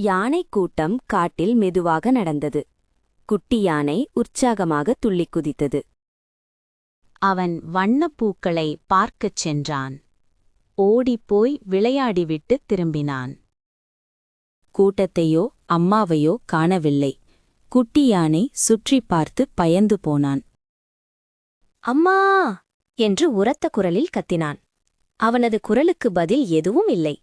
யானை கூட்டம் காட்டில் மெதுவாக நடந்தது. குட்டி யானை உற்சாகமாக துள்ளிக் குதித்தது அவன் வண்ணப்பூக்களை பார்க்கச் சென்றான். ஓடிப்போய் விளையாடிவிட்டு திரும்பினான். கூட்டத்தையோ அம்மாவையோ காணவில்லை. குட்டி யானை சுற்றிப் பார்த்து பயந்து போனான். அம்மா! என்று உரத்த குரலில் கத்தினான். அவனது குரலுக்கு பதில் எதுவும் இல்லை.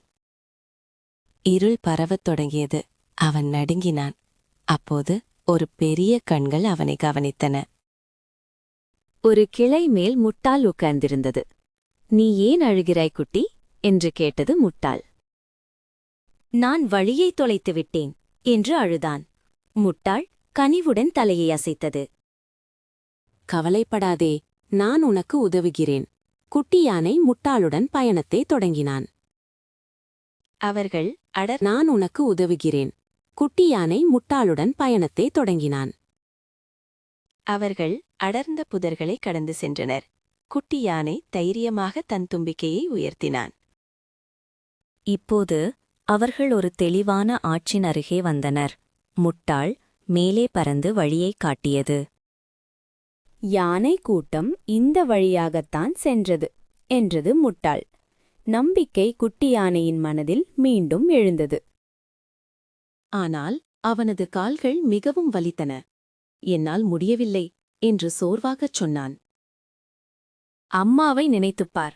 இருள் பரவத் தொடங்கியது. அவன் நடுங்கினான். அப்போது ஒரு பெரிய கண்கள் அவனை கவனித்தன. ஒரு கிளை மேல் முட்டாள் உட்கார்ந்திருந்தது. நீ ஏன் அழுகிறாய் குட்டி? என்று கேட்டது முட்டாள். நான் வழியை தொலைத்து விட்டேன் என்று அழுதான். முட்டாள் கனிவுடன் தலையை அசைத்தது. கவலைப்படாதே நான் உனக்கு உதவுகிறேன். குட்டி யானை முட்டாளுடன் பயணத்தை தொடங்கினான். அவர்கள் அடர் நான் உனக்கு உதவுகிறேன். குட்டி யானை முட்டாளுடன் பயணத்தை தொடங்கினான். அவர்கள் அடர்ந்த புதர்களை கடந்து சென்றனர். குட்டி யானை தைரியமாக தன் தும்பிக்கையை உயர்த்தினான். இப்போது அவர்கள் ஒரு தெளிவான ஆற்றின் அருகே வந்தனர். முட்டாள் மேலே பறந்து வழியைக் காட்டியது. யானை கூட்டம் இந்த வழியாகத்தான் சென்றது என்றது முட்டாள். நம்பிக்கை குட்டி யானையின் மனதில் மீண்டும் எழுந்தது. ஆனால் அவனது கால்கள் மிகவும் வலித்தன. என்னால் முடியவில்லை என்று சோர்வாகச் சொன்னான். அம்மாவை நினைத்துப்பார்.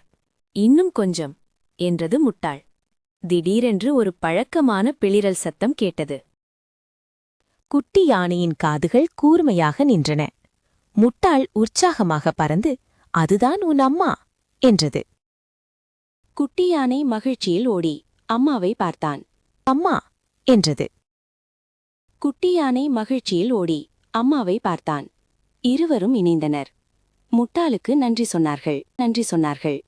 இன்னும் கொஞ்சம் என்றது முட்டாள். திடீரென்று ஒரு பழக்கமான பிளிரல் சத்தம் கேட்டது. குட்டி யானையின் காதுகள் கூர்மையாக நின்றன. முட்டாள் உற்சாகமாக பறந்து அதுதான் உன் அம்மா என்றது. குட்டி யானை மகிழ்ச்சியில் ஓடி அம்மாவை பார்த்தான். அம்மா என்றது. குட்டி யானை மகிழ்ச்சியில் ஓடி அம்மாவை பார்த்தான். இருவரும் இணைந்தனர். முட்டாளுக்கு நன்றி சொன்னார்கள். நன்றி சொன்னார்கள்.